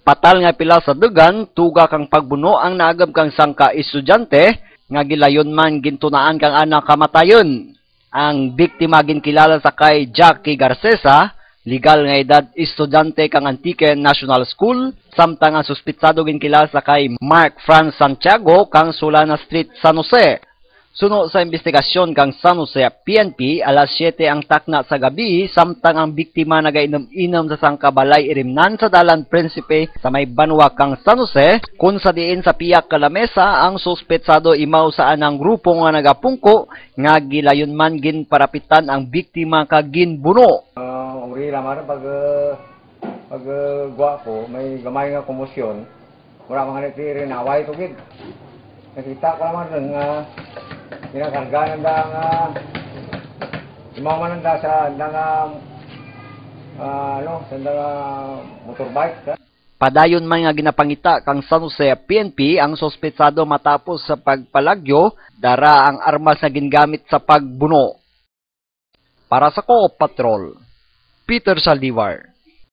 Patal nga pila sa dugan, tuga kang pagbuno ang naagam kang sangka estudyante, nga gilayon man gintunaan kang anak kamatayon. Ang biktima ginkilala sa kay Jackie Garcesa, legal nga edad estudyante kang Antique National School, samtang ang suspitsado ginkilala sa kay Mark Franz Santiago kang Solana Street, San Jose. Suno sa investigasyon kang San Jose PNP, alas 7 ang takna sa gabi, samtang ang biktima nagainom-inom sa sangkabalay irimnan sa Dalan Prinsipe sa may banwa kang San Jose, kung sa diin sa piyak kalamesa, ang suspetsado imaw sa anang grupo nga nagapungko, nga gilayon man gin parapitan ang biktima kag ginbuno. Uh, uri lamang pag uh, pag uh, gwapo, may gamay nga komosyon. Mura mga nagtiri na away to gid. Nakita ko naman dun nga ginakarga nanda nga imaman nanda sa nanda nga ah, ano, sa nanda nga motorbike. Padayon man nga ginapangita kang San Jose PNP ang suspetsado matapos sa pagpalagyo, dara ang armas na gingamit sa pagbuno. Para sa Co-op Patrol, Peter Saldivar.